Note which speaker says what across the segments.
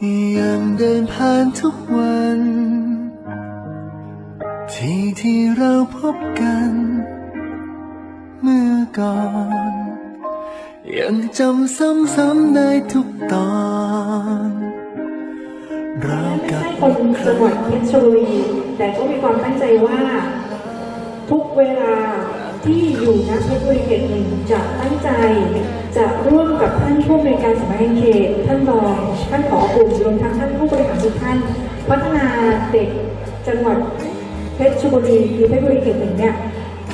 Speaker 1: ยังเดินผ่านทุกวัน ที่ที่เราพบกัน เมื่อก่อน ยังจำซ้ำๆได้ทุกตอนเรากับ
Speaker 2: คนจังหวัดเพชรบุรีแต่ก็มีความตั้งใจว่า ทุกเวลาที่อยู่ณเพชรบุรีเขตหนึ่งจะตั้งใจ จะร่วมกับท่านผู้บริการสำนักงานเขต รอง ท่านผอกลุ่มรวมทั้งท่านผู้บริหารทุกท่าน พัฒนาเด็กจังหวัดเพชรบุรีหรือเพชรบุรีเขตหนึ่งเนี่ย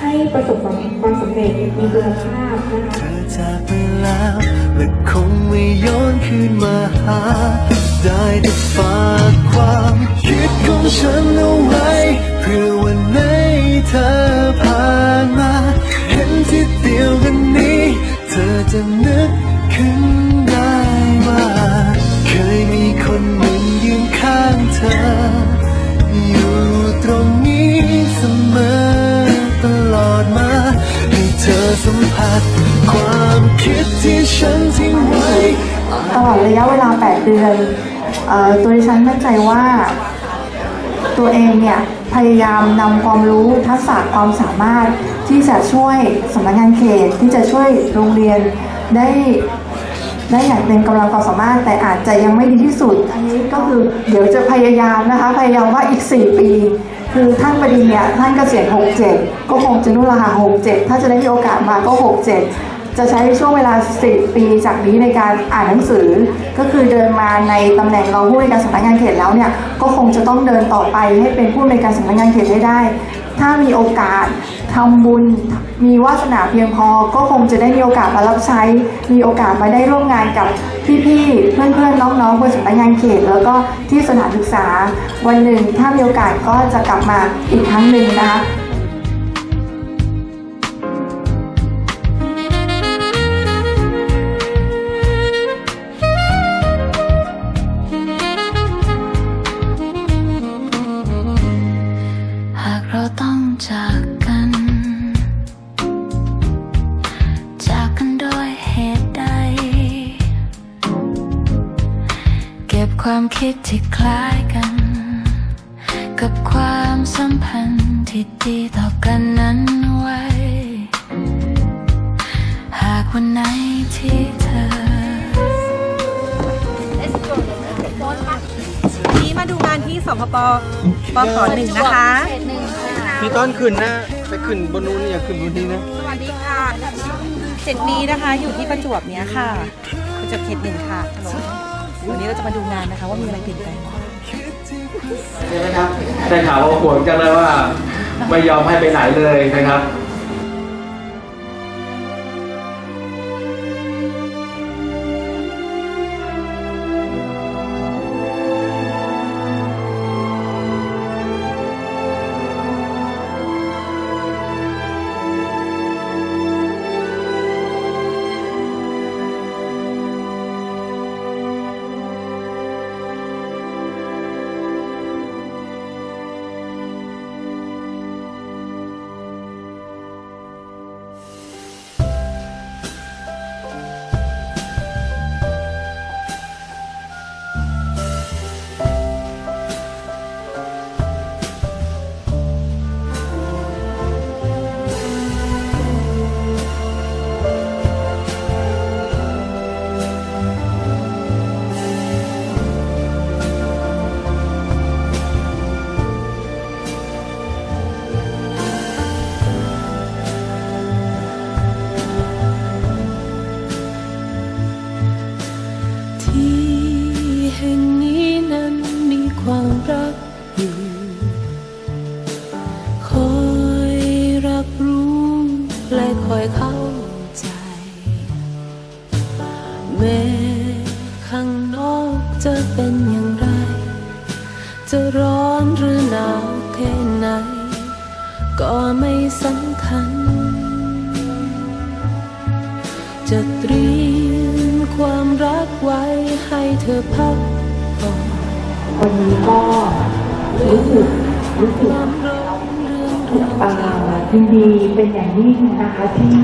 Speaker 2: ให้ประสบความสำเร็จมีคุณภาพนะคะ
Speaker 1: จากไปแล้วและคงไม่ย้อนคืนมาหา ได้แต่ฝากความคิดของฉันเอาไว้ เพื่อวันไหนเธอผ่านมา เห็นที่เดียวกันนี้ เธอจะนึกขึ้น ลอด
Speaker 3: ระยะเวลา 8 เดือนออตัวดิฉันมั่นใจว่าตัวเองเนี่ยพยายามนำความรู้ทักษะความสามารถที่จะช่วยสำนักงานเขตที่จะช่วยโรงเรียนได้ได้อย่างเต็มกำลังความสามารถ แต่อาจจะยังไม่ดีที่สุด อันนี้ก็คือเดี๋ยวจะพยายามนะคะ พยายามว่าอีก 4 ปี คือท่านบดีเนี่ยท่านเกษียณ67 ก็คงจะนู่นละค่ะ67 ถ้าจะได้มีโอกาสมาก็ 67 จะใช้ช่วงเวลา 10 ปีจากนี้ในการอ่านหนังสือ ก็คือเดินมาในตำแหน่งรองผู้ในการสำนักงานเขตแล้วเนี่ยก็คงจะต้องเดินต่อไปให้เป็นผู้ในการสำนักงานเขตให้ได้ ถ้ามีโอกาสทำบุญมีวาสนาเพียงพอ ก็คงจะได้มีโอกาสมารับใช้ มีโอกาสมาได้ร่วมงานกับพี่ๆเพื่อนๆน้องๆบนสำนักงานเขต แล้วก็ที่สถานศึกษาวันหนึ่งถ้ามีโอกาสก็จะกลับมาอีกครั้งหนึ่งนะคะ
Speaker 4: ก็บความคิดที่คล้ายกัน กับความสัมพันธ์ที่ดีต่อกันนั้นไว้ หากวันไหนที่เธอ
Speaker 5: วันนี้มาดูงานที่สพปปขหนึ่งนะคะ
Speaker 6: พี่ต้อนขึ้นนะไปขึ้นบนนู้นอย่าขึ้นบนนี้นะ
Speaker 5: สวัสดีค่ะเจ็ดนี้นะคะ อยู่ที่ประจวบเนี้ยค่ะประจวบเขตหนึ่งค่ะถนน วันนี้เราจะมาดูงานนะคะว่ามีอะไรเปลี่ยนแปลงบ้าง
Speaker 7: ใช่ไหมครับได้ข่าวว่าห่วงจังเลยว่าไม่ยอมให้ไปไหนเลยนะครับ
Speaker 4: จะร้อนหรือหนาวแค่ไหน ก็ไม่สำคัญ จะเตรียมความรักไว้ให้เธอพักผ่อน
Speaker 2: วันนี้ก็รู้สึกรู้สึก
Speaker 4: ความร้อนเรื่องเรื่อง
Speaker 2: อ่ายินดีเป็นอย่างยิ่งนะคะที่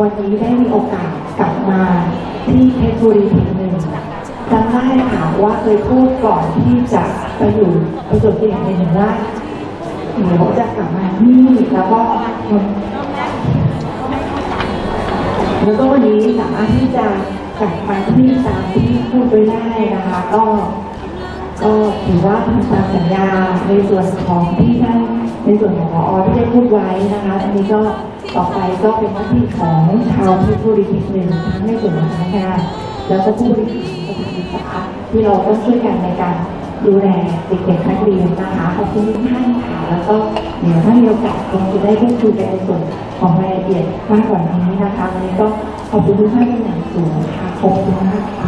Speaker 2: วันนี้ได้มีโอกาสกลับมาที่เพชรบุรีทีหนึ่ง
Speaker 3: จำได้ค่ะว่าเคยพูดก่อนที่จะ ไปอยู่ประจวบคีรีขันธ์ว่าเดี๋ยวจะกลับมาที่นี่แล้วก็แล้วก็วันนี้สามารถที่จะกลับมาที่ตามที่พูดไว้ได้นะคะ ก็ก็ถือว่าทำตามสัญญาในส่วนของที่ท่านในส่วนของพอที่ได้พูดไว้นะคะ อันนี้ก็ต่อไปก็เป็นหน้าที่ของชาวเพชรบุรีอีกหนึ่งทั้งในส่วนของพนักงานแล้วก็ผู้บริหารสถานศึกษาที่เราต้องช่วยกันในการ ดูแลเด็กๆนักเรียนนะคะขอบคุณทุกท่านค่ะแล้วก็เดี๋ยวถ้ามีโอกาสคงจะได้พูดคุยกันในส่วนของรายละเอียดมากกว่านี้นะคะวันนี้ก็ขอบคุณทุกท่านเป็นอย่างสูงค่ะขอบคุณมากค่ะ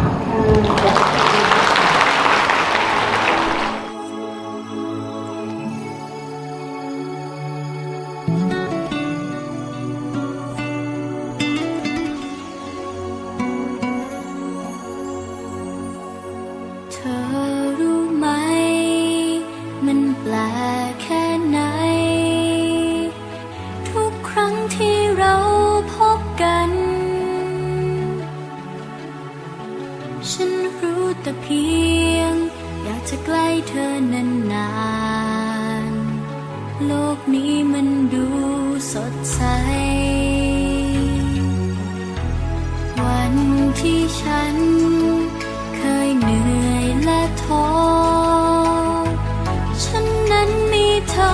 Speaker 4: เธอ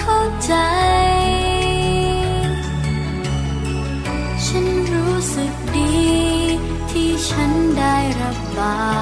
Speaker 4: เข้าใจ ฉันรู้สึกดีที่ฉันได้ระบา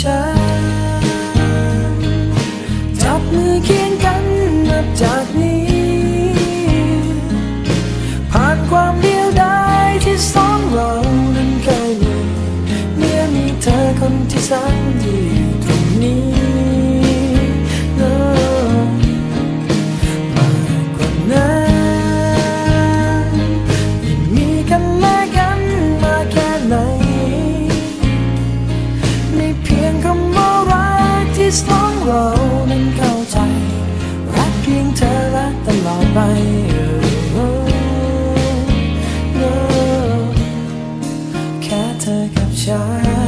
Speaker 8: ฉัน จับมือเคียงกันนับจากนี้ อ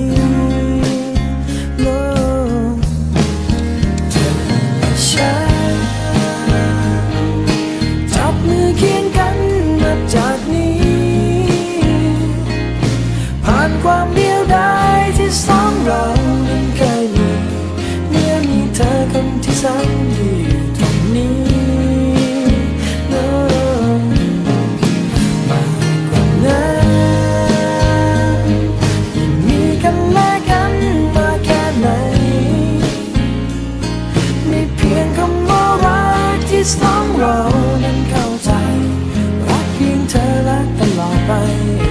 Speaker 8: ้ ไป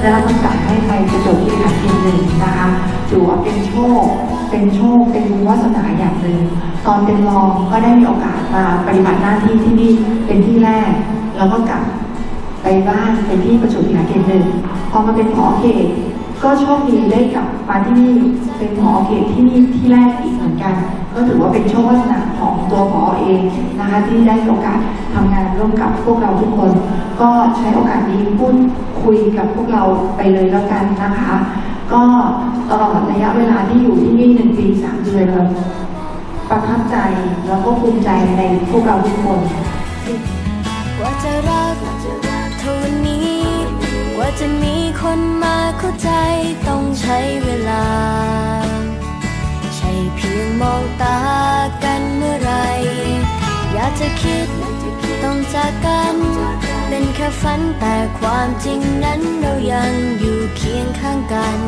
Speaker 3: ได้รับคำสั่งให้ไปประจวบที่ขันทีหนึ่งนะคะถือว่าเป็นโชค เป็นโชค เป็นบุญวาสนาอย่างหนึ่ง ตอนเป็นรองก็ได้มีโอกาสมาปฏิบัติหน้าที่ที่นี่เป็นที่แรก แล้วก็กลับไปบ้านเป็นที่ประจวบที่ขันเขตหนึ่งพอมาเป็นผอเขต ก็โชคดีได้กลับมาที่นี่เป็นผอเขตที่นี่ที่แรกอีกเหมือนกัน ก็ถือว่าเป็นโชควาสนาของตัวผอเองนะคะที่ได้โอกาสทำงานร่วมกับพวกเราทุกคน ก็ใช้โอกาสนี้พูดคุยกับพวกเราไปเลยแล้วกันนะคะ ก็ตลอดระยะเวลาที่อยู่ที่นี่หนึ่งปีสามเดือนเราประทับใจแล้วก็ภูมิใจในพวกเราทุกคน
Speaker 4: ว่าจะรัก จะมีคนมาเข้าใจต้องใช้เวลา ใช่เพียงมองตากันเมื่อไร อยากจะคิดต้องจากกัน เป็นแค่ฝันแต่ความจริงนั้นเรายังอยู่เคียงข้างกัน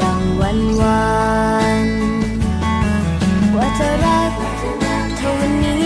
Speaker 4: ดังวันวานกว่าจะรัเว